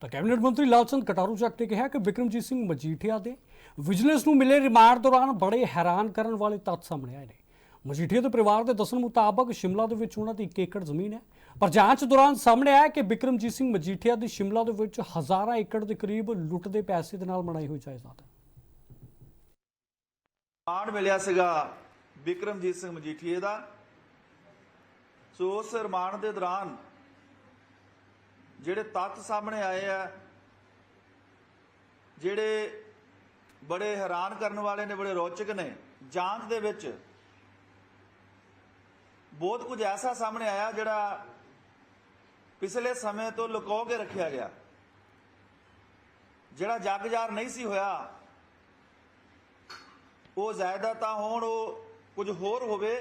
ਤਾਂ ਕੈਬਨਿਟ ਮੰਤਰੀ ਲਾਲ ਚੰਦ ਕਟਾਰੂ ਚੱਕ ਨੇ ਕਿਹਾ ਕਿ ਬਿਕਰਮਜੀਤ ਸਿੰਘ ਮਜੀਠੀਆ ਦੇ ਵਿਜੀਲੈਂਸ ਨੂੰ ਮਿਲੇ ਰਿਮਾਂਡ ਦੌਰਾਨ ਬੜੇ ਹੈਰਾਨ ਕਰਨ ਵਾਲੇ ਤੱਥ ਸਾਹਮਣੇ ਆਏ ਨੇ। ਮਜੀਠੀਆ ਦੇ ਪਰਿਵਾਰ ਦੇ ਦੱਸਣ ਮੁਤਾਬਕ ਸ਼ਿਮਲਾ ਦੇ ਵਿੱਚ ਉਹਨਾਂ ਦੀ 1 ਏਕੜ ਜ਼ਮੀਨ ਹੈ। ਪਰ ਜਾਂਚ ਦੌਰਾਨ ਸਾਹਮਣੇ ਆਇਆ ਕਿ ਬਿਕਰਮਜੀਤ ਸਿੰਘ ਮਜੀਠੀਆ ਦੀ ਸ਼ਿਮਲਾ ਦੇ ਵਿੱਚ ਹਜ਼ਾਰਾਂ ਏਕੜ ਦੇ ਕਰੀਬ ਲੁੱਟ ਦੇ ਪੈਸੇ ਦੇ ਨਾਲ ਬਣਾਈ ਹੋਈ ਜਾਇਦਾਦ ਹੈ। ਰਿਮਾਂਡ ਮਿਲਿਆ ਸੀਗਾ ਵਿਕਰਮਜੀਤ ਸਿੰਘ ਮਜੀਠੀਆ ਦਾ। ਸੋ ਉਸ ਰਿਮਾਂਡ ਦੇ ਦੌਰਾਨ ਜਿਹੜੇ ਤੱਤ ਸਾਹਮਣੇ ਆਏ ਆ, ਜਿਹੜੇ ਬੜੇ ਹੈਰਾਨ ਕਰਨ ਵਾਲੇ ਨੇ, ਬੜੇ ਰੌਚਕ ਨੇ, ਜਾਂਚ ਦੇ ਵਿੱਚ ਬਹੁਤ ਕੁਝ ਐਸਾ ਸਾਹਮਣੇ ਆਇਆ ਜਿਹੜਾ ਪਿਛਲੇ ਸਮੇਂ ਤੋਂ ਲੁਕੋ ਕੇ ਰੱਖਿਆ ਗਿਆ। ਜਿਹੜਾ ਜਗਜਾਰ ਨਹੀਂ ਸੀ ਹੋਇਆ, ਉਹ ਜਾਇਦਾਦਾਂ ਹੋਣ, ਉਹ ਕੁਝ ਹੋਰ ਹੋਵੇ,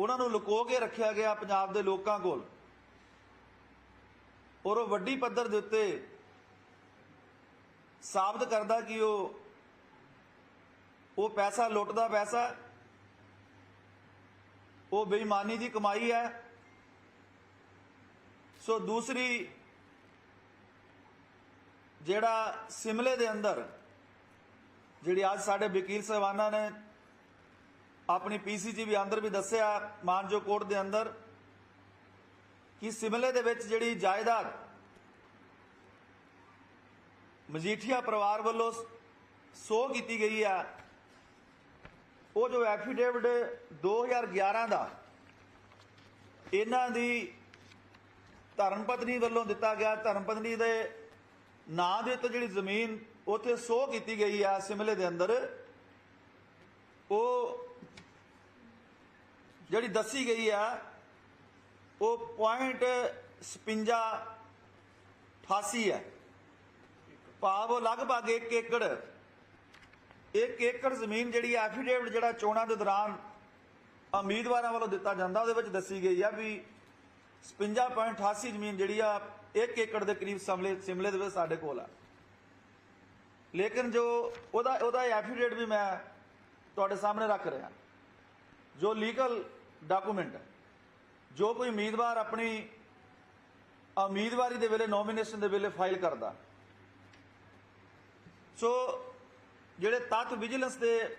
ਉਹਨਾਂ ਨੂੰ ਲੁਕੋ ਕੇ ਰੱਖਿਆ ਗਿਆ ਪੰਜਾਬ ਦੇ ਲੋਕਾਂ ਕੋਲ। ਔਰ ਉਹ ਵੱਡੀ ਪੱਧਰ ਦੇ ਉੱਤੇ ਸਾਬਤ ਕਰਦਾ ਕਿ ਉਹ ਉਹ ਪੈਸਾ ਲੁੱਟਦਾ ਪੈਸਾ, ਉਹ ਬੇਈਮਾਨੀ ਦੀ ਕਮਾਈ ਹੈ। ਸੋ ਦੂਸਰੀ, ਜਿਹੜਾ ਸਿਮਲੇ ਦੇ ਅੰਦਰ, ਜਿਹੜੀ ਅੱਜ ਸਾਡੇ ਵਕੀਲ ਸਾਹਿਬਾਨਾਂ ਨੇ ਆਪਣੀ ਪੀਸੀਜੀ ਵੀ ਅੰਦਰ ਵੀ ਦੱਸਿਆ ਮਾਨਜੋ ਕੋਰਟ ਦੇ ਅੰਦਰ ਕਿ ਸਿਮਲੇ ਦੇ ਵਿੱਚ ਜਿਹੜੀ ਜਾਇਦਾਦ ਮਜੀਠੀਆ ਪਰਿਵਾਰ ਵੱਲੋਂ ਸੋ ਕੀਤੀ ਗਈ ਆ, ਉਹ ਜੋ ਐਫੀਡੇਵਿਟ 2011 ਦਾ ਇਹਨਾਂ ਦੀ ਧਰਮ ਪਤਨੀ ਵੱਲੋਂ ਦਿੱਤਾ ਗਿਆ, ਧਰਮ ਪਤਨੀ ਦੇ ਨਾਂ ਦੇ ਉੱਤੇ ਜਿਹੜੀ ਜ਼ਮੀਨ ਉੱਥੇ ਸੋ ਕੀਤੀ ਗਈ ਆ ਸਿਮਲੇ ਦੇ ਅੰਦਰ, ਉਹ ਜਿਹੜੀ ਦੱਸੀ ਗਈ ਆ ਉਹ ਪੁਆਇੰਟ 56 88 ਹੈ। ਭਾਵ ਉਹ ਲਗਭਗ 1 ਏਕੜ 1 ਏਕੜ ਜ਼ਮੀਨ ਜਿਹੜੀ ਐਫੀਡੇਵਿਟ ਜਿਹੜਾ ਚੋਣਾਂ ਦੇ ਦੌਰਾਨ ਉਮੀਦਵਾਰਾਂ ਵੱਲੋਂ ਦਿੱਤਾ ਜਾਂਦਾ, ਉਹਦੇ ਵਿੱਚ ਦੱਸੀ ਗਈ ਆ ਵੀ 56.88 ਜ਼ਮੀਨ ਜਿਹੜੀ ਆ 1 ਏਕੜ ਦੇ ਕਰੀਬ ਸਮਲੇ ਸਿਮਲੇ ਦੇ ਵਿੱਚ ਸਾਡੇ ਕੋਲ ਆ। ਲੇਕਿਨ ਜੋ ਉਹਦਾ ਉਹਦਾ ਐਫੀਡੇਵਿਟ ਵੀ ਮੈਂ ਤੁਹਾਡੇ ਸਾਹਮਣੇ ਰੱਖ ਰਿਹਾ। ਜੋ ਲੀਗਲ ਡਾਕੂਮੈਂਟ ਹੈ। ਜੋ ਕੋਈ ਉਮੀਦਵਾਰ ਆਪਣੀ ਉਮੀਦਵਾਰੀ ਦੇ ਵੇਲੇ ਨੋਮੀਨੇਸ਼ਨ ਦੇ ਵੇਲੇ ਫਾਈਲ ਕਰਦਾ। ਸੋ ਜਿਹੜੇ ਤੱਥ ਵਿਜੀਲੈਂਸ ਦੇ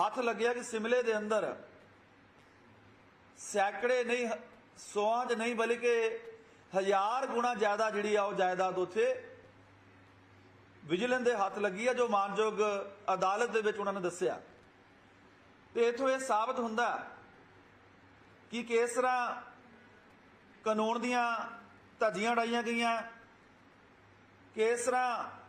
ਹੱਥ ਲੱਗਿਆ ਕਿ ਸਿਮਲੇ ਦੇ ਅੰਦਰ ਸੈਂਕੜੇ ਨਹੀਂ ਹ- 'ਚ ਨਹੀਂ ਬਲਕਿ ਹਜ਼ਾਰ ਗੁਣਾ ਜ਼ਿਆਦਾ ਜਿਹੜੀ ਆ ਉਹ ਜਾਇਦਾਦ ਉੱਥੇ ਵਿਜੀਲੈਂਸ ਦੇ ਹੱਥ ਲੱਗੀ ਆ, ਜੋ ਮਾਨਯੋਗ ਅਦਾਲਤ ਦੇ ਵਿੱਚ ਉਹਨਾਂ ਨੇ ਦੱਸਿਆ। ਤੇ ਇਥੋਂ ਇਹ ਸਾਬਤ ਹੁੰਦਾ ਕਿ ਕਿਸ ਤਰ੍ਹਾਂ ਕਾਨੂੰਨ ਦੀਆਂ ਧੱਜੀਆਂ ਉਡਾਈਆਂ ਗਈਆਂ? ਕਿਸ ਤਰ੍ਹਾਂ